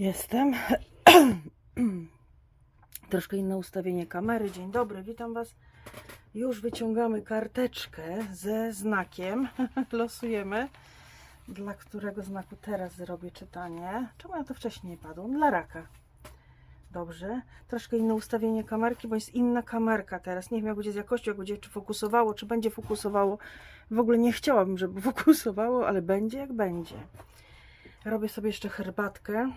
Jestem. Troszkę inne ustawienie kamery. Dzień dobry, witam Was. Już wyciągamy karteczkę ze znakiem. Losujemy. Dla którego znaku teraz zrobię czytanie? Czemu ja to wcześniej nie padło? Dla raka. Dobrze. Troszkę inne ustawienie kamerki, bo jest inna kamerka teraz. Nie wiem, będzie z jakością, jak będzie czy fokusowało, czy będzie fokusowało. W ogóle nie chciałabym, żeby fokusowało, ale będzie jak będzie. Robię sobie jeszcze herbatkę.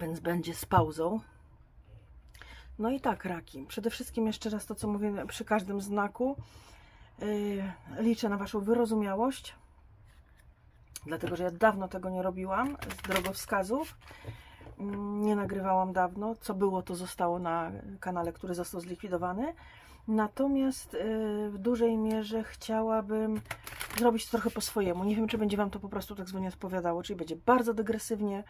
Więc będzie z pauzą. No i tak, raki. Przede wszystkim jeszcze raz to, co mówię przy każdym znaku. Yy, liczę na Waszą wyrozumiałość. Dlatego, że ja dawno tego nie robiłam z drogowskazów. Mm, Nie nagrywałam dawno. Co było, to zostało na kanale, który został zlikwidowany. Natomiast yy, w dużej mierze chciałabym zrobić to trochę po swojemu. Nie wiem, czy będzie Wam to po prostu tak zwanie odpowiadało, czyli będzie bardzo dygresywnie,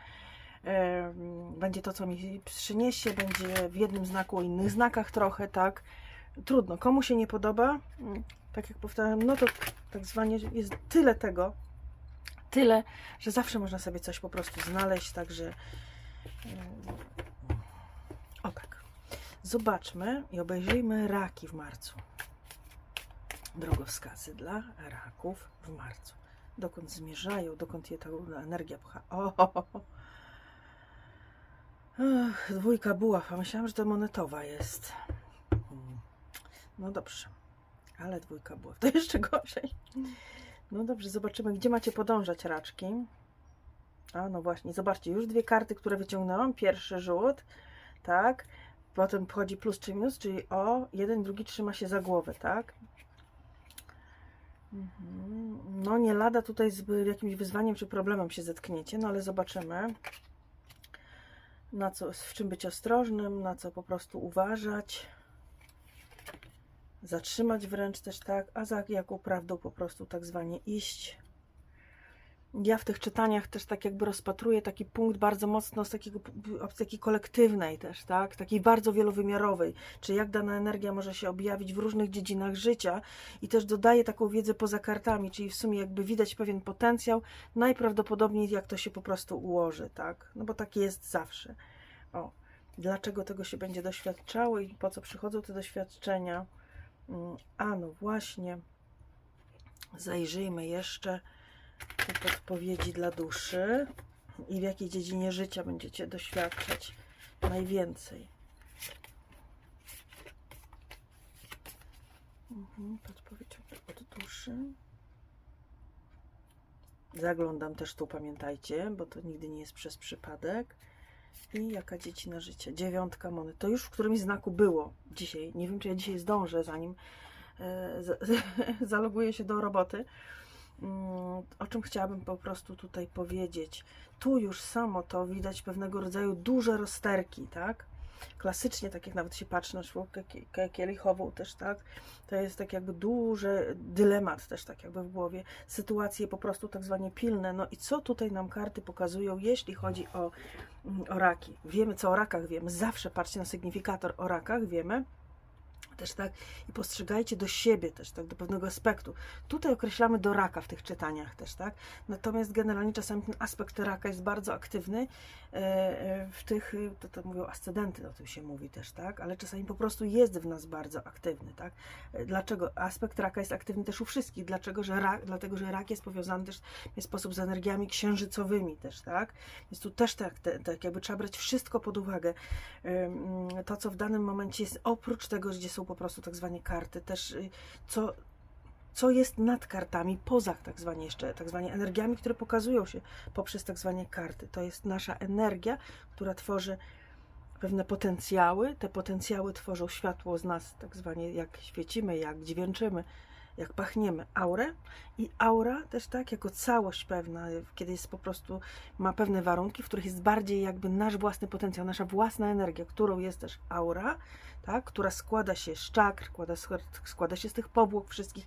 będzie to, co mi przyniesie, będzie w jednym znaku o innych znakach trochę, tak. Trudno, komu się nie podoba, mm, tak jak powtarzam, no to tak zwanie jest tyle tego, tyle, że zawsze można sobie coś po prostu znaleźć, także o tak. Zobaczmy i obejrzyjmy raki w marcu drogowskazy dla raków w marcu. Dokąd zmierzają, dokąd je ta energia pcha. O, dwójka buław, a myślałam, że to monetowa jest. No dobrze, ale dwójka buław to jeszcze gorzej. No dobrze, zobaczymy, gdzie macie podążać raczki. A no właśnie, zobaczcie, już dwie karty, które wyciągnęłam. Pierwszy rzut, tak. Potem wchodzi plus czy minus, czyli o, jeden, drugi trzyma się za głowę, tak. Mhm. No nie lada tutaj z jakimś wyzwaniem czy problemem się zetkniecie, no ale zobaczymy na co, w czym być ostrożnym, na co po prostu uważać, zatrzymać wręcz też tak, a za jaką prawdą po prostu tak zwanie iść. Ja w tych czytaniach też tak jakby rozpatruję taki punkt bardzo mocno z takiego takiej kolektywnej też, tak? Takiej bardzo wielowymiarowej, czy jak dana energia może się objawić w różnych dziedzinach życia i też dodaję taką wiedzę poza kartami, czyli w sumie jakby widać pewien potencjał, najprawdopodobniej jak to się po prostu ułoży, tak? No bo tak jest zawsze. O, dlaczego tego się będzie doświadczało i po co przychodzą te doświadczenia? Mm, A no właśnie, zajrzyjmy jeszcze te podpowiedzi dla duszy i w jakiej dziedzinie życia będziecie doświadczać najwięcej. Mhm, podpowiedź od duszy. Zaglądam też tu, pamiętajcie, bo to nigdy nie jest przez przypadek. I jaka dziedzina życia? Dziewiątka monet. To już w którymś znaku było dzisiaj. Nie wiem, czy ja dzisiaj zdążę, zanim e, za, zaloguję się do roboty. Mm, O czym chciałabym po prostu tutaj powiedzieć. Tu już samo to widać pewnego rodzaju duże rozterki, tak? Klasycznie, tak jak nawet się patrzy na kie- kielichową też, tak? To jest tak jakby duży dylemat też tak jakby w głowie. Sytuacje po prostu tak zwanie pilne. No i co tutaj nam karty pokazują, jeśli chodzi o, mm, o raki? Wiemy, co o rakach wiemy. Zawsze patrzcie na sygnifikator o rakach, wiemy też tak i postrzegajcie do siebie też tak, do pewnego aspektu. Tutaj określamy do raka w tych czytaniach też, tak? Natomiast generalnie czasami ten aspekt raka jest bardzo aktywny w tych, e, to, to mówią ascendenty, o tym się mówi też, tak? Ale czasami po prostu jest w nas bardzo aktywny, tak? E, Dlaczego? Aspekt raka jest aktywny też u wszystkich. Dlaczego? Że rak, dlatego, że rak jest powiązany też w sposób z energiami księżycowymi też, tak? Więc tu też tak, te, tak jakby trzeba brać wszystko pod uwagę. To, co w danym momencie jest, oprócz tego, gdzie są po prostu tak zwane karty, też y, co, co jest nad kartami, poza tak zwanie jeszcze, tak zwanie energiami, które pokazują się poprzez tak zwanie karty. To jest nasza energia, która tworzy pewne potencjały. Te potencjały tworzą światło z nas, tak zwanie jak świecimy, jak dźwięczymy, jak pachniemy, aurę. I aura też tak, jako całość pewna, kiedy jest po prostu, ma pewne warunki, w których jest bardziej jakby nasz własny potencjał, nasza własna energia, którą jest też aura, tak, która składa się z czakr, składa, składa się z tych powłok wszystkich.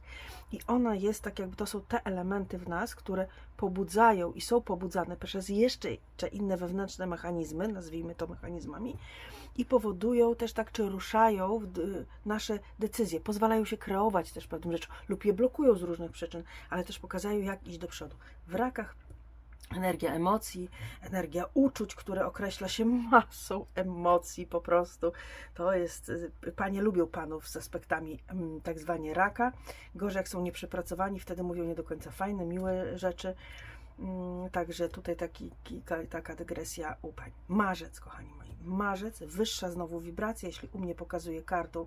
I ona jest tak jakby, to są te elementy w nas, które pobudzają i są pobudzane przez jeszcze inne wewnętrzne mechanizmy, nazwijmy to mechanizmami, i powodują też tak, czy ruszają nasze decyzje, pozwalają się kreować też pewnym rzeczom lub je blokują z różnych przyczyn, ale też pokazują, jak iść do przodu. W rakach energia emocji, energia uczuć, które określa się masą emocji po prostu. To jest, y, panie lubią panów z aspektami mm, tak zwanie raka. Gorzej jak są nieprzepracowani, wtedy mówią nie do końca fajne, miłe rzeczy. Mm, Także tutaj taki, taka dygresja u pań. Marzec, kochani moi. Marzec, wyższa znowu wibracja, jeśli u mnie pokazuje kartą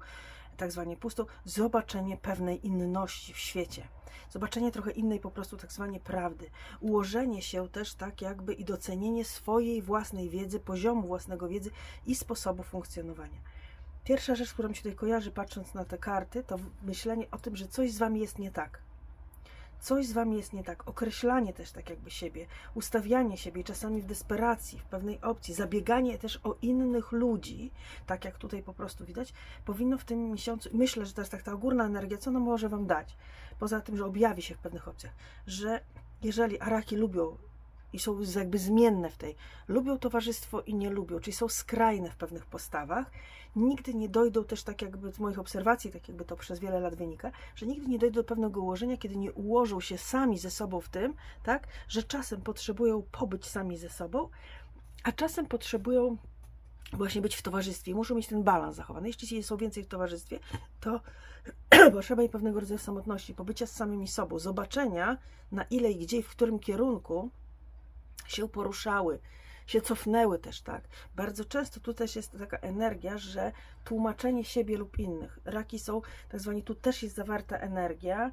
tak zwanie pustą, zobaczenie pewnej inności w świecie. Zobaczenie trochę innej po prostu tak zwanie prawdy. Ułożenie się też tak jakby i docenienie swojej własnej wiedzy, poziomu własnego wiedzy i sposobu funkcjonowania. Pierwsza rzecz, która mi się tutaj kojarzy, patrząc na te karty, to myślenie o tym, że coś z wami jest nie tak. Coś z wami jest nie tak. Określanie też tak jakby siebie, ustawianie siebie czasami w desperacji, w pewnej opcji, zabieganie też o innych ludzi, tak jak tutaj po prostu widać, powinno w tym miesiącu, myślę, że jest tak ta ogólna energia, co ona może wam dać, poza tym, że objawi się w pewnych opcjach, że jeżeli araki lubią i są jakby zmienne w tej, lubią towarzystwo i nie lubią, czyli są skrajne w pewnych postawach, nigdy nie dojdą też tak jakby z moich obserwacji, tak jakby to przez wiele lat wynika, że nigdy nie dojdą do pewnego ułożenia, kiedy nie ułożą się sami ze sobą w tym, tak, że czasem potrzebują pobyć sami ze sobą, a czasem potrzebują właśnie być w towarzystwie. Muszą mieć ten balans zachowany. Jeśli są więcej w towarzystwie, to potrzeba i pewnego rodzaju samotności, pobycia z samymi sobą, zobaczenia na ile i gdzie i w którym kierunku się poruszały, się cofnęły też, tak. Bardzo często tu też jest taka energia, że tłumaczenie siebie lub innych. Raki są, tak zwani, tu też jest zawarta energia,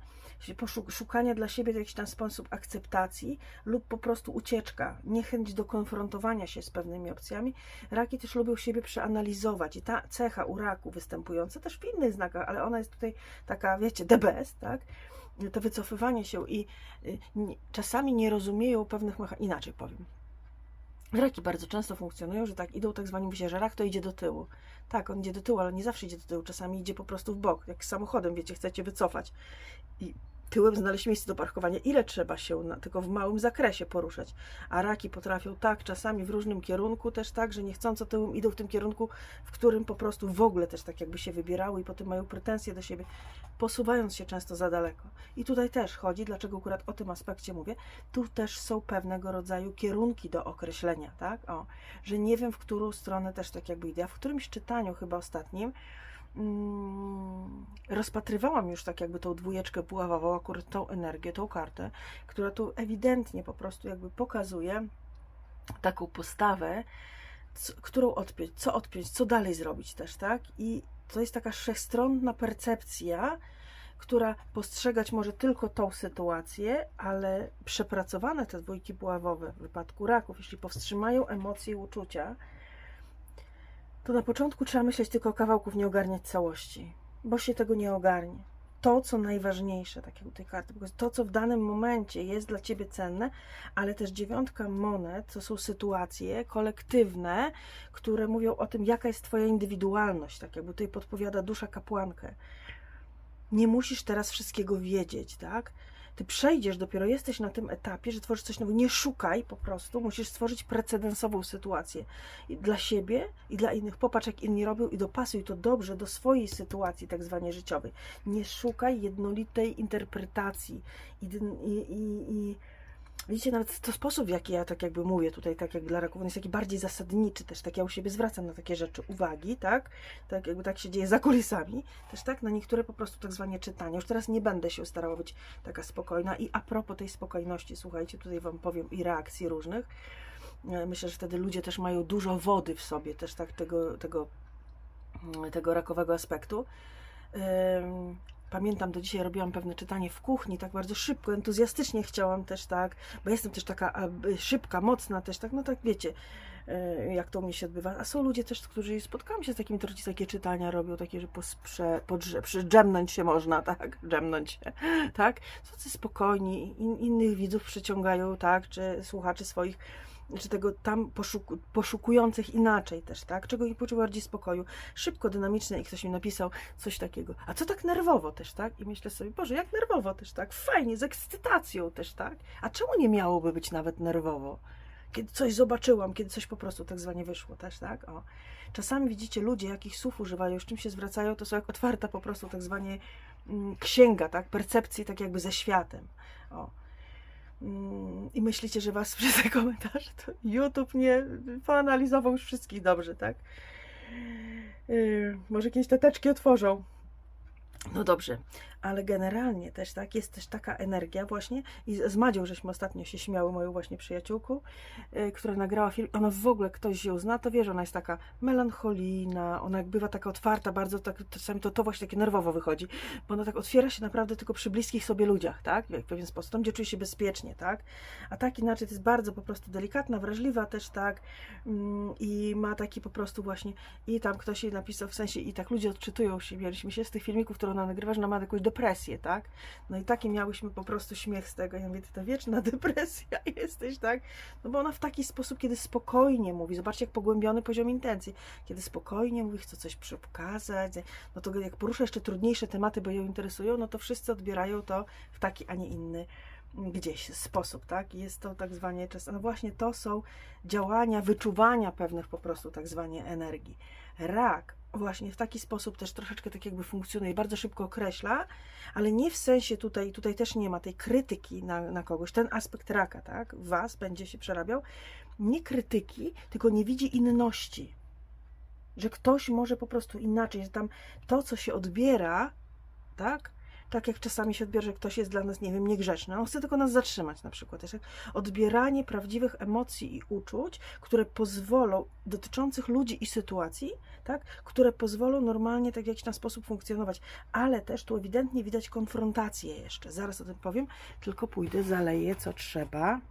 szukania dla siebie w jakiś tam sposób akceptacji lub po prostu ucieczka, niechęć do konfrontowania się z pewnymi opcjami. Raki też lubią siebie przeanalizować i ta cecha u raku występująca też w innych znakach, ale ona jest tutaj taka, wiecie, the best, tak? To wycofywanie się i y, czasami nie rozumieją pewnych mechanizmów, inaczej powiem. Raki bardzo często funkcjonują, że tak idą tak zwani rak to idzie do tyłu. Tak, on idzie do tyłu, ale nie zawsze idzie do tyłu, czasami idzie po prostu w bok, jak z samochodem, wiecie, chcecie wycofać i tyłem znaleźć miejsce do parkowania. Ile trzeba się na, tylko w małym zakresie poruszać? A raki potrafią tak, czasami w różnym kierunku też tak, że niechcąco tyłem idą w tym kierunku, w którym po prostu w ogóle też tak jakby się wybierały i potem mają pretensje do siebie, posuwając się często za daleko. I tutaj też chodzi, dlaczego akurat o tym aspekcie mówię, tu też są pewnego rodzaju kierunki do określenia, tak? O, że nie wiem, w którą stronę też tak jakby idę. Ja w którymś czytaniu, chyba ostatnim, rozpatrywałam już tak jakby tą dwójeczkę puławową, akurat tą energię, tą kartę, która tu ewidentnie po prostu jakby pokazuje taką postawę, co, którą odpiąć, co odpiąć, co dalej zrobić też, tak? I to jest taka wszechstronna percepcja, która postrzegać może tylko tą sytuację, ale przepracowane te dwójki puławowe w wypadku raków, jeśli powstrzymają emocje i uczucia, to na początku trzeba myśleć tylko o kawałków, nie ogarniać całości, bo się tego nie ogarnie. To, co najważniejsze, tak jak u tej karty, to, co w danym momencie jest dla Ciebie cenne, ale też dziewiątka monet to są sytuacje kolektywne, które mówią o tym, jaka jest Twoja indywidualność, tak jakby tutaj podpowiada dusza kapłankę. Nie musisz teraz wszystkiego wiedzieć, tak? Ty przejdziesz, dopiero jesteś na tym etapie, że tworzysz coś nowego. Nie szukaj po prostu, musisz stworzyć precedensową sytuację I dla siebie i dla innych. Popatrz, jak inni robią i dopasuj to dobrze do swojej sytuacji, tak zwanej życiowej. Nie szukaj jednolitej interpretacji i, i, i, i Widzicie, nawet to sposób, w jaki ja tak jakby mówię tutaj, tak jak dla raków, on jest taki bardziej zasadniczy też, tak ja u siebie zwracam na takie rzeczy uwagi, tak, tak jakby tak się dzieje za kulisami, też tak, na niektóre po prostu tak zwanie czytania. Już teraz nie będę się starała być taka spokojna i a propos tej spokojności, słuchajcie, tutaj Wam powiem i reakcji różnych, E, myślę, że wtedy ludzie też mają dużo wody w sobie, też tak tego, tego, mm, tego rakowego aspektu. Pamiętam, do dzisiaj robiłam pewne czytanie w kuchni, tak bardzo szybko, entuzjastycznie chciałam też, tak, bo jestem też taka szybka, mocna też, tak, no tak wiecie, y, jak to u mnie się odbywa. A są ludzie też, którzy spotkałam się z takimi, którzy takie czytania robią, takie, że posprze, podrze, przydrzemnąć się można, tak, drzemnąć się, tak, tacy spokojni, in, innych widzów przyciągają, tak, czy słuchaczy swoich, czy tego tam poszuku, poszukujących inaczej też, tak? Czego ich poczuł bardziej spokoju. Szybko, dynamiczne i ktoś mi napisał coś takiego. A co tak nerwowo też, tak? I myślę sobie, Boże, jak nerwowo też, tak? Fajnie, z ekscytacją też, tak? A czemu nie miałoby być nawet nerwowo? Kiedy coś zobaczyłam, kiedy coś po prostu tak zwanie wyszło też, tak? O. Czasami widzicie ludzie, jakich słów używają, z czym się zwracają, to są jak otwarta po prostu tak zwanie mm, księga, tak? Percepcji tak jakby ze światem. O. Mm, i myślicie, że was przez te komentarze to YouTube nie poanalizował już wszystkich dobrze, tak? Yy, może jakieś teteczki otworzą. No dobrze, ale generalnie też tak, jest też taka energia właśnie i z Madzią żeśmy ostatnio się śmiały, moją właśnie przyjaciółką, yy, która nagrała film, ona w ogóle ktoś ją zna, to wie, że ona jest taka melancholijna, ona jak bywa taka otwarta, bardzo tak, czasami to, to właśnie takie nerwowo wychodzi, bo ona tak otwiera się naprawdę tylko przy bliskich sobie ludziach, tak, w pewien sposób, tam gdzie czuje się bezpiecznie, tak, a tak inaczej to jest bardzo po prostu delikatna, wrażliwa też, tak, mm, i ma taki po prostu właśnie, i tam ktoś jej napisał, w sensie, i tak ludzie odczytują się, mieliśmy się z tych filmików, które ona nagrywa, że ona ma jakąś depresję, tak? No i taki miałyśmy po prostu śmiech z tego. Ja mówię, ty ta wieczna depresja jesteś, tak? No bo ona w taki sposób, kiedy spokojnie mówi, zobaczcie jak pogłębiony poziom intencji, kiedy spokojnie mówi, chce coś przekazać, no to jak porusza jeszcze trudniejsze tematy, bo ją interesują, no to wszyscy odbierają to w taki, a nie inny gdzieś sposób, tak? Jest to tak zwanie, no właśnie to są działania wyczuwania pewnych po prostu tak zwanie energii. Rak właśnie w taki sposób też troszeczkę tak jakby funkcjonuje, bardzo szybko określa, ale nie w sensie tutaj, tutaj też nie ma tej krytyki na, na kogoś, ten aspekt raka, tak, w was będzie się przerabiał, nie krytyki, tylko nie widzi inności, że ktoś może po prostu inaczej, że tam to, co się odbiera, tak, tak jak czasami się odbiera, że ktoś jest dla nas, nie wiem, niegrzeczny. On chce tylko nas zatrzymać na przykład. Jest odbieranie prawdziwych emocji i uczuć, które pozwolą, dotyczących ludzi i sytuacji, tak, które pozwolą normalnie, tak w jakiś tam sposób funkcjonować. Ale też tu ewidentnie widać konfrontację jeszcze. Zaraz o tym powiem, tylko pójdę, zaleję co trzeba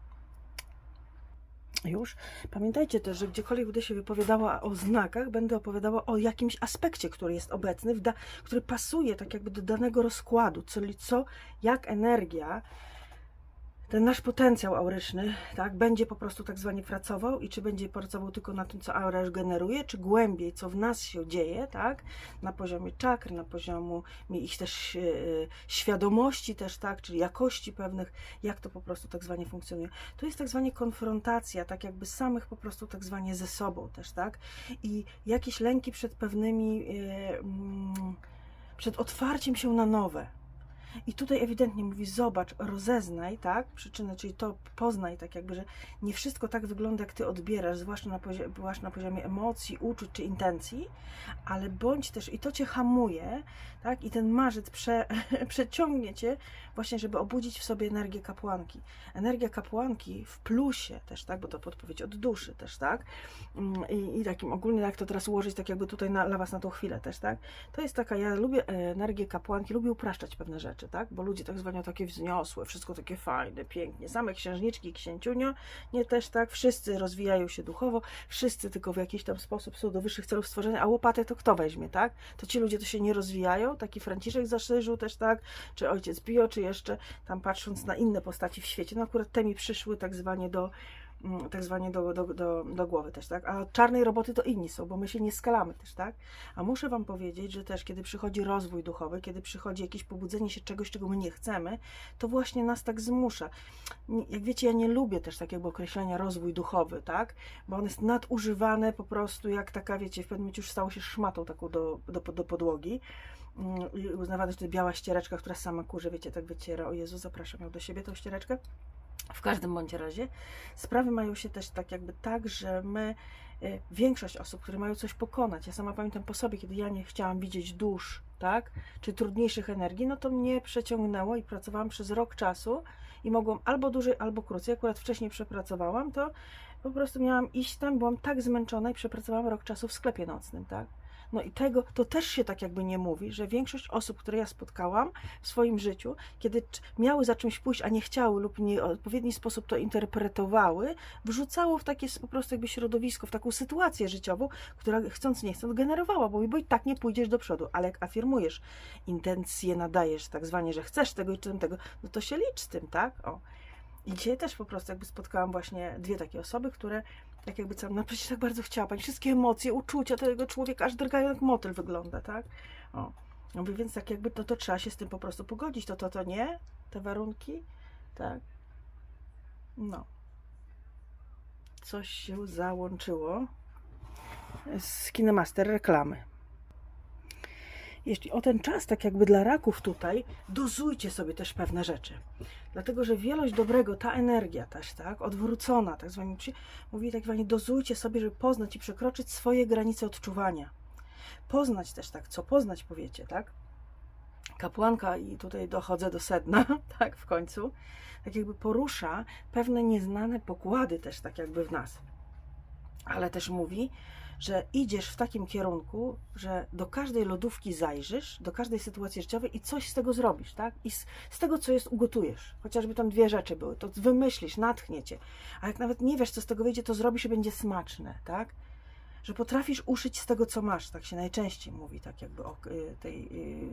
już. Pamiętajcie też, że gdziekolwiek będę się wypowiadała o znakach, będę opowiadała o jakimś aspekcie, który jest obecny, który pasuje tak jakby do danego rozkładu, czyli co, jak energia ten nasz potencjał auryczny, tak, będzie po prostu tak zwanie pracował i czy będzie pracował tylko na tym, co aura już generuje, czy głębiej, co w nas się dzieje, tak, na poziomie czakr, na poziomie ich też yy, świadomości też, tak, czyli jakości pewnych, jak to po prostu tak zwanie funkcjonuje. To jest tak zwanie konfrontacja, tak jakby samych po prostu tak zwanie ze sobą też, tak, i jakieś lęki przed pewnymi, yy, przed otwarciem się na nowe, i tutaj ewidentnie mówi, zobacz, rozeznaj, tak, przyczynę, czyli to poznaj, tak jakby, że nie wszystko tak wygląda, jak ty odbierasz, zwłaszcza na, poziomie, zwłaszcza na poziomie emocji, uczuć czy intencji, ale bądź też, i to cię hamuje, tak, i ten marzec prze, przeciągnie cię właśnie, żeby obudzić w sobie energię kapłanki. Energia kapłanki w plusie też, tak, bo to podpowiedź od duszy też, tak, mm, i, i takim ogólnie, jak to teraz ułożyć, tak jakby tutaj na, dla was na tą chwilę też, tak, to jest taka, ja lubię e, energię kapłanki, lubię upraszczać pewne rzeczy, tak? Bo ludzie tak zwane takie wzniosłe, wszystko takie fajne, pięknie. Same księżniczki księciunio, nie też tak, wszyscy rozwijają się duchowo, wszyscy tylko w jakiś tam sposób są do wyższych celów stworzenia, a łopatę to kto weźmie, tak? To ci ludzie to się nie rozwijają, taki Franciszek zaszerzył też, tak? Czy ojciec Pio, czy jeszcze tam patrząc na inne postaci w świecie, no akurat te mi przyszły tak zwanie do tak zwanie do, do, do, do głowy też, tak? A czarnej roboty to inni są, bo my się nie skalamy też, tak? A muszę Wam powiedzieć, że też kiedy przychodzi rozwój duchowy, kiedy przychodzi jakieś pobudzenie się czegoś, czego my nie chcemy, to właśnie nas tak zmusza. Jak wiecie, ja nie lubię też takiego określenia rozwój duchowy, tak? Bo on jest nadużywany po prostu jak taka, wiecie, w pewnym momencie już stało się szmatą taką do, do, do podłogi mm, i uznawane, że to biała ściereczka, która sama kurze, wiecie, tak wyciera. O Jezu, zapraszam ją do siebie, tą ściereczkę. W każdym bądź razie sprawy mają się też tak jakby tak, że my, y, większość osób, które mają coś pokonać, ja sama pamiętam po sobie, kiedy ja nie chciałam widzieć dusz, tak, czy trudniejszych energii, no to mnie przeciągnęło i pracowałam przez rok czasu i mogłam albo dłużej, albo krócej. Akurat wcześniej przepracowałam, to po prostu miałam iść tam, byłam tak zmęczona i przepracowałam rok czasu w sklepie nocnym, tak. No i tego to też się tak jakby nie mówi, że większość osób, które ja spotkałam w swoim życiu, kiedy miały za czymś pójść, a nie chciały lub nie w odpowiedni sposób to interpretowały, wrzucało w takie po prostu jakby środowisko, w taką sytuację życiową, która chcąc nie chcąc generowała, bo, i tak nie pójdziesz do przodu, ale jak afirmujesz, intencje nadajesz, tak zwanie, że chcesz tego i tego, no to się licz z tym, tak? O. I dzisiaj też po prostu jakby spotkałam właśnie dwie takie osoby, które tak jakby co, no przecież tak bardzo chciała pani, wszystkie emocje, uczucia tego człowieka aż drgają jak motyl wygląda, tak? O. No więc tak jakby to, to trzeba się z tym po prostu pogodzić, to to, to nie, te warunki, tak? No. Coś się załączyło z Kinemaster reklamy. Jeśli o ten czas, tak jakby dla raków tutaj, dozujcie sobie też pewne rzeczy. Dlatego, że wielość dobrego, ta energia też, tak, odwrócona, tak zwanie, przy- mówi tak zwanie, dozujcie sobie, żeby poznać i przekroczyć swoje granice odczuwania. Poznać też tak, co poznać powiecie, tak? Kapłanka, i tutaj dochodzę do sedna, tak, w końcu, tak jakby porusza pewne nieznane pokłady też tak jakby w nas. Ale też mówi, że idziesz w takim kierunku, że do każdej lodówki zajrzysz, do każdej sytuacji życiowej i coś z tego zrobisz, tak? I z, z tego, co jest, ugotujesz. Chociażby tam dwie rzeczy były, to wymyślisz, natchnie cię. A jak nawet nie wiesz, co z tego wyjdzie, to zrobisz i będzie smaczne, tak? Że potrafisz uszyć z tego, co masz, tak się najczęściej mówi, tak jakby o y, tej... y,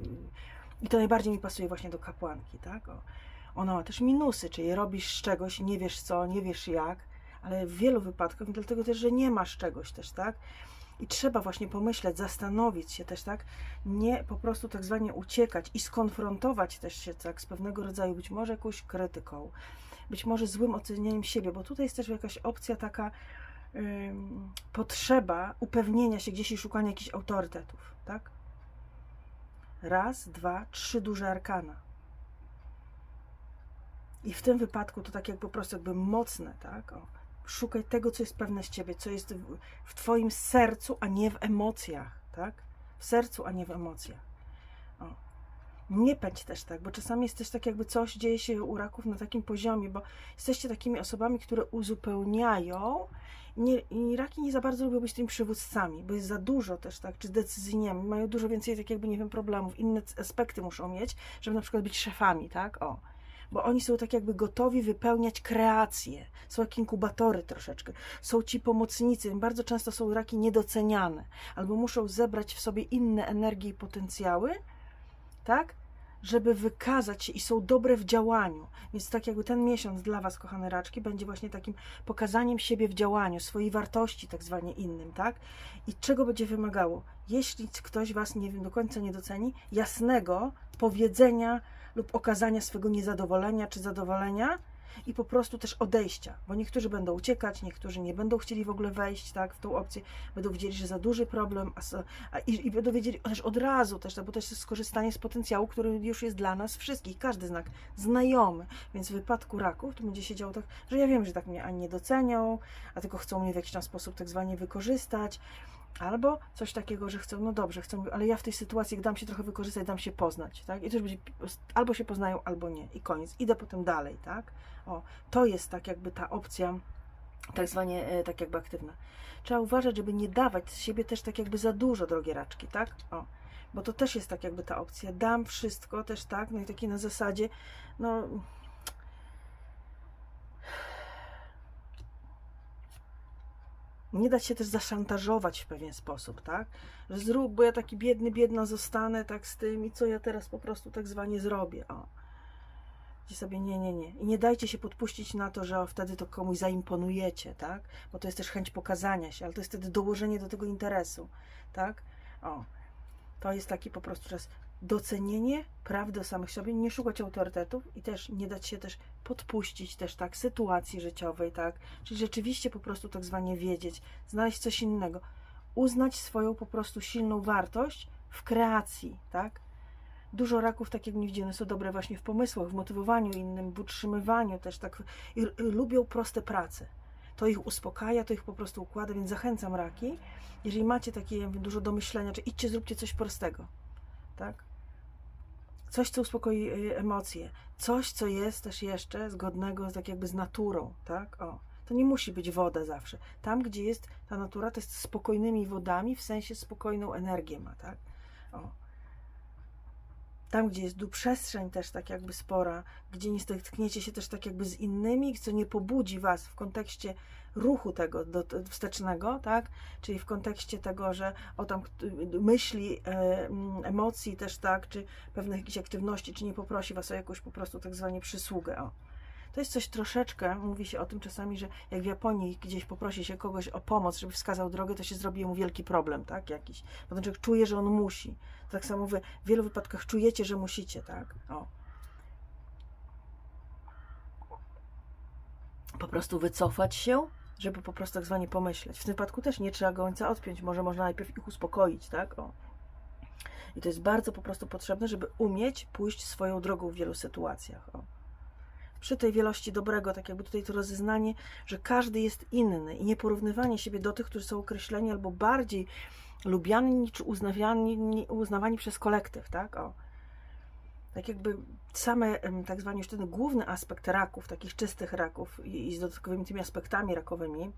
I to najbardziej mi pasuje właśnie do kapłanki, tak? O, ona ma też minusy, czyli robisz z czegoś, nie wiesz co, nie wiesz jak, ale w wielu wypadkach, dlatego też, że nie masz czegoś też, tak? I trzeba właśnie pomyśleć, zastanowić się też, tak? Nie po prostu tak zwanie uciekać i skonfrontować też się tak z pewnego rodzaju być może jakąś krytyką, być może złym ocenianiem siebie, bo tutaj jest też jakaś opcja taka ym, potrzeba upewnienia się gdzieś i szukania jakichś autorytetów, tak? Raz, dwa, trzy duże arkana. I w tym wypadku to tak jak po prostu jakby mocne, tak? O, szukaj tego, co jest pewne z ciebie, co jest w, twoim sercu, a nie w emocjach, tak? W sercu, a nie w emocjach. O. Nie pędź też tak, bo czasami jest też tak jakby coś dzieje się u raków na takim poziomie, bo jesteście takimi osobami, które uzupełniają nie, i raki nie za bardzo lubią być tymi przywódcami, bo jest za dużo też, tak, czy decyzyjnymi, mają dużo więcej tak jakby, nie wiem, problemów, inne aspekty muszą mieć, żeby na przykład być szefami, tak, o bo oni są tak jakby gotowi wypełniać kreacje. Są jak inkubatory troszeczkę. Są ci pomocnicy. Bardzo często są raki niedoceniane. Albo muszą zebrać w sobie inne energie i potencjały, tak? Żeby wykazać się i są dobre w działaniu. Więc tak jakby ten miesiąc dla Was, kochane raczki, będzie właśnie takim pokazaniem siebie w działaniu, swojej wartości tak zwanie innym, tak? I czego będzie wymagało? Jeśli ktoś Was nie wiem, do końca nie doceni, jasnego powiedzenia, lub okazania swego niezadowolenia czy zadowolenia i po prostu też odejścia, bo niektórzy będą uciekać, niektórzy nie będą chcieli w ogóle wejść tak, w tą opcję, będą wiedzieli, że za duży problem, a, a, i, i będą wiedzieli też od razu też, bo też jest skorzystanie z potencjału, który już jest dla nas wszystkich, każdy znak znajomy, więc w wypadku raków to będzie się działo tak, że ja wiem, że tak mnie ani nie docenią, a tylko chcą mnie w jakiś tam sposób tak zwanie wykorzystać, Albo coś takiego, że chcą, no dobrze, chcą, ale ja w tej sytuacji, dam się trochę wykorzystać, dam się poznać, tak? I to już będzie, albo się poznają, albo nie. I koniec. Idę potem dalej, tak? O, to jest tak jakby ta opcja, tak zwanie, e, tak jakby aktywna. Trzeba uważać, żeby nie dawać z siebie też tak jakby za dużo, drogie raczki, tak? O, bo to też jest tak jakby ta opcja. Dam wszystko też, tak? No i takie na zasadzie, no... nie dać się też zaszantażować w pewien sposób, tak? Że zrób, bo ja taki biedny, biedna zostanę tak z tym i co ja teraz po prostu tak zwanie zrobię. O. Gdzie sobie nie, nie, nie. I nie dajcie się podpuścić na to, że wtedy to komuś zaimponujecie, tak? Bo to jest też chęć pokazania się, ale to jest wtedy dołożenie do tego interesu, tak? O. To jest taki po prostu czas docenienie prawdy o samych sobie, nie szukać autorytetów i też nie dać się też podpuścić też tak sytuacji życiowej, tak? Czyli rzeczywiście po prostu tak zwanie wiedzieć, znaleźć coś innego, uznać swoją po prostu silną wartość w kreacji, tak? Dużo raków, tak jak nie widzimy, są dobre właśnie w pomysłach, w motywowaniu innym, w utrzymywaniu też tak i, lubią proste prace. To ich uspokaja, to ich po prostu układa, więc zachęcam raki, jeżeli macie takie dużo do myślenia, czy idźcie, zróbcie coś prostego, tak? Coś, co uspokoi y, emocje, coś, co jest też jeszcze zgodnego z, tak jakby z naturą, tak? O, to nie musi być woda zawsze. Tam, gdzie jest ta natura, to jest spokojnymi wodami, w sensie spokojną energię ma, tak? O. Tam, gdzie jest przestrzeń też tak jakby spora, gdzie nie stykniecie się też tak jakby z innymi, co nie pobudzi was w kontekście ruchu tego do, wstecznego, tak? Czyli w kontekście tego, że o tam myśli, e, mm, emocji też, tak? Czy pewnych jakichś aktywności, czy nie poprosi was o jakąś po prostu tak zwanie przysługę, o. To jest coś troszeczkę, mówi się o tym czasami, że jak w Japonii gdzieś poprosi się kogoś o pomoc, żeby wskazał drogę, to się zrobi mu wielki problem, tak? Jakiś. Potem człowiek czuje, że on musi. Tak samo wy w wielu wypadkach czujecie, że musicie, tak? O. Po prostu wycofać się, żeby po prostu tak zwanie pomyśleć. W tym wypadku też nie trzeba gońca odpiąć, może można najpierw ich uspokoić, tak? O. I to jest bardzo po prostu potrzebne, żeby umieć pójść swoją drogą w wielu sytuacjach. O. Przy tej wielości dobrego, tak jakby tutaj to rozeznanie, że każdy jest inny i nie porównywanie siebie do tych, którzy są określeni albo bardziej lubiani czy uznawani, uznawani przez kolektyw, tak? O. Tak jakby same tak zwani już ten główny aspekt raków, takich czystych raków i, z dodatkowymi tymi aspektami rakowymi,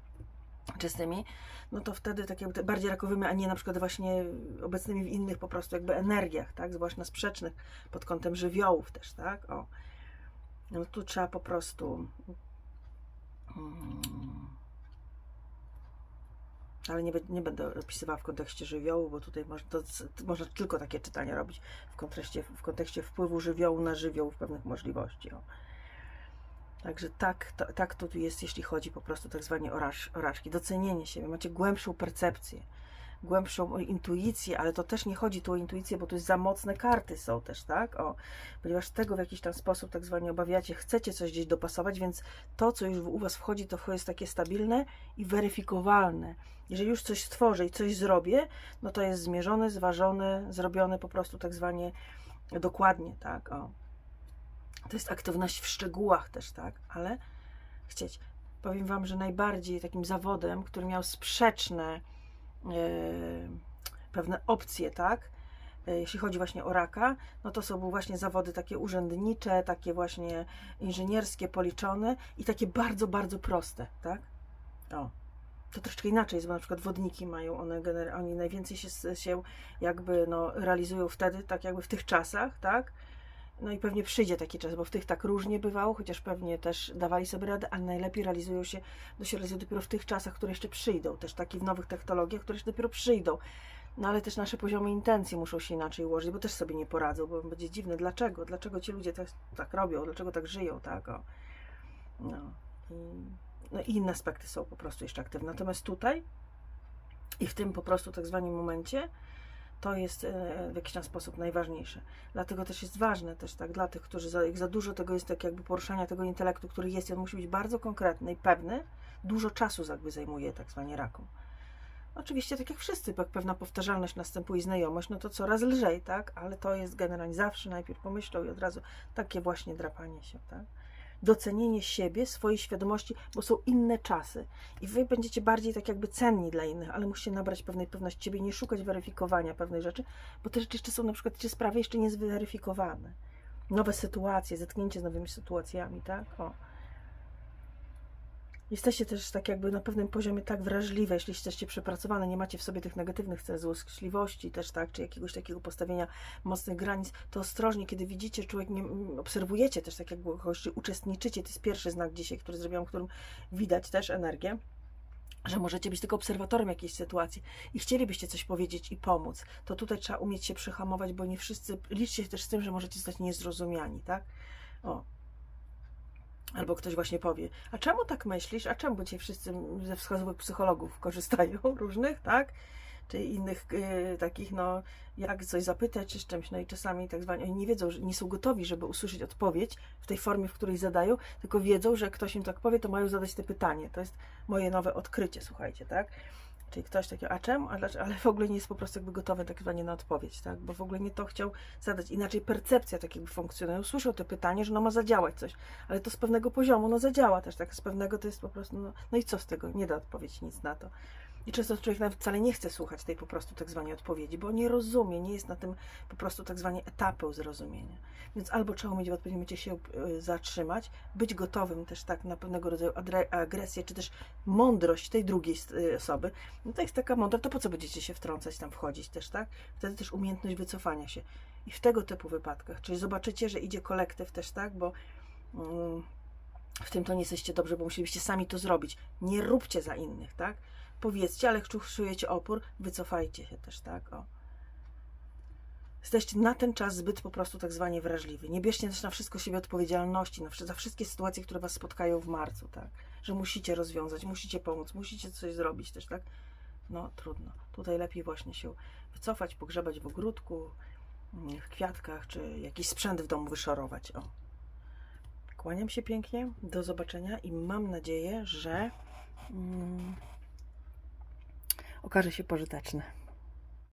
czystymi, no to wtedy tak jakby bardziej rakowymi, a nie na przykład właśnie obecnymi w innych po prostu jakby energiach, tak? Zwłaszcza sprzecznych pod kątem żywiołów też, tak? O. No tu trzeba po prostu. Ale nie, nie będę opisywała w kontekście żywiołu, bo tutaj można, to, można tylko takie czytania robić w kontekście, w kontekście wpływu żywiołu na żywioł w pewnych możliwości. O. Także tak, to, tak to tu jest, jeśli chodzi po prostu tak zwanie o raż- o rażki. Docenienie siebie, macie głębszą percepcję, głębszą intuicję, ale to też nie chodzi tu o intuicję, bo tu jest za mocne karty są też, tak? O, ponieważ tego w jakiś tam sposób tak zwanie obawiacie, chcecie coś gdzieś dopasować, więc to, co już u Was wchodzi, to jest takie stabilne i weryfikowalne. Jeżeli już coś stworzę i coś zrobię, no to jest zmierzone, zważone, zrobione po prostu tak zwanie dokładnie, tak? O. To jest aktywność w szczegółach też, tak? Ale chcieć. Powiem Wam, że najbardziej takim zawodem, który miał sprzeczne pewne opcje, tak? E, Jeśli chodzi właśnie o raka, no to są właśnie zawody takie urzędnicze, takie właśnie inżynierskie, policzone i takie bardzo, bardzo proste, tak? O. To troszeczkę inaczej jest, bo na przykład wodniki mają, one oni najwięcej się, się jakby no, realizują wtedy, tak jakby w tych czasach, tak? No i pewnie przyjdzie taki czas, bo w tych tak różnie bywało, chociaż pewnie też dawali sobie radę, ale najlepiej realizują się, to się realizują dopiero w tych czasach, które jeszcze przyjdą, też w nowych technologiach, które jeszcze dopiero przyjdą. No ale też nasze poziomy intencji muszą się inaczej ułożyć, bo też sobie nie poradzą, bo będzie dziwne, dlaczego, dlaczego ci ludzie tak, tak robią, dlaczego tak żyją, tak, o. No no i inne aspekty są po prostu jeszcze aktywne. Natomiast tutaj i w tym po prostu tak zwanym momencie, to jest e, w jakiś tam sposób najważniejsze. Dlatego też jest ważne też tak dla tych, którzy za, za dużo tego jest tak jakby poruszania tego intelektu, który jest i on musi być bardzo konkretny i pewny, dużo czasu jakby zajmuje tak zwanie raką. Oczywiście tak jak wszyscy, jak pewna powtarzalność następuje znajomość, no to coraz lżej, tak? Ale to jest generalnie zawsze najpierw pomyślą i od razu takie właśnie drapanie się, tak? Docenienie siebie, swojej świadomości, bo są inne czasy i wy będziecie bardziej tak jakby cenni dla innych, ale musicie nabrać pewnej pewności siebie, nie szukać weryfikowania pewnej rzeczy, bo te rzeczy jeszcze są na przykład, czy sprawy jeszcze nie zweryfikowane. Nowe sytuacje, zetknięcie z nowymi sytuacjami, tak? O. Jesteście też tak jakby na pewnym poziomie tak wrażliwe, jeśli jesteście przepracowane, nie macie w sobie tych negatywnych cech, złośliwości też, tak, czy jakiegoś takiego postawienia mocnych granic, to ostrożnie, kiedy widzicie, człowiek nie, obserwujecie też tak jakby kogoś, czy uczestniczycie, to jest pierwszy znak dzisiaj, który zrobiłam, którym widać też energię, że możecie być tylko obserwatorem jakiejś sytuacji i chcielibyście coś powiedzieć i pomóc, to tutaj trzeba umieć się przyhamować, bo nie wszyscy, liczcie się też z tym, że możecie zostać niezrozumiani, tak? O, Albo ktoś właśnie powie, a czemu tak myślisz? A czemu dzisiaj wszyscy ze wskazówek psychologów korzystają różnych, tak? Czy innych y, takich, no, jak coś zapytać, czy z czymś. No i czasami tak zwani, oni nie wiedzą, nie są gotowi, żeby usłyszeć odpowiedź w tej formie, w której zadają, tylko wiedzą, że ktoś im tak powie, to mają zadać te pytanie. To jest moje nowe odkrycie, słuchajcie, tak? Czyli ktoś taki, a czemu? A dlaczego? Ale w ogóle nie jest po prostu jakby gotowy tak zwanie na odpowiedź, tak? Bo w ogóle nie to chciał zadać. Inaczej percepcja tak jakby funkcjonuje. Usłyszał to pytanie, że no ma zadziałać coś, ale to z pewnego poziomu, no zadziała też, tak? Z pewnego to jest po prostu, no, no i co z tego? Nie da odpowiedzi nic na to. I często człowiek nawet wcale nie chce słuchać tej po prostu tak zwanej odpowiedzi, bo nie rozumie, nie jest na tym po prostu tak zwanym etapem zrozumienia. Więc albo trzeba umieć w odpowiednim momencie się y, zatrzymać, być gotowym też tak na pewnego rodzaju agresję, czy też mądrość tej drugiej y, osoby. No to jest taka mądra, to po co będziecie się wtrącać, tam wchodzić też, tak? Wtedy też umiejętność wycofania się. I w tego typu wypadkach, czyli zobaczycie, że idzie kolektyw też, tak? Bo mm, w tym to nie jesteście dobrze, bo musielibyście sami to zrobić. Nie róbcie za innych, tak? Powiedzcie, ale czujecie opór, wycofajcie się też, tak? O. Jesteście na ten czas zbyt po prostu tak zwanie wrażliwi. Nie bierzcie też na wszystko siebie odpowiedzialności, na, za wszystkie sytuacje, które Was spotkają w marcu, tak? Że musicie rozwiązać, musicie pomóc, musicie coś zrobić też, tak? No trudno. Tutaj lepiej właśnie się wycofać, pogrzebać w ogródku, mm, w kwiatkach, czy jakiś sprzęt w domu wyszorować. O. Kłaniam się pięknie, do zobaczenia i mam nadzieję, że mm, okaże się pożyteczne.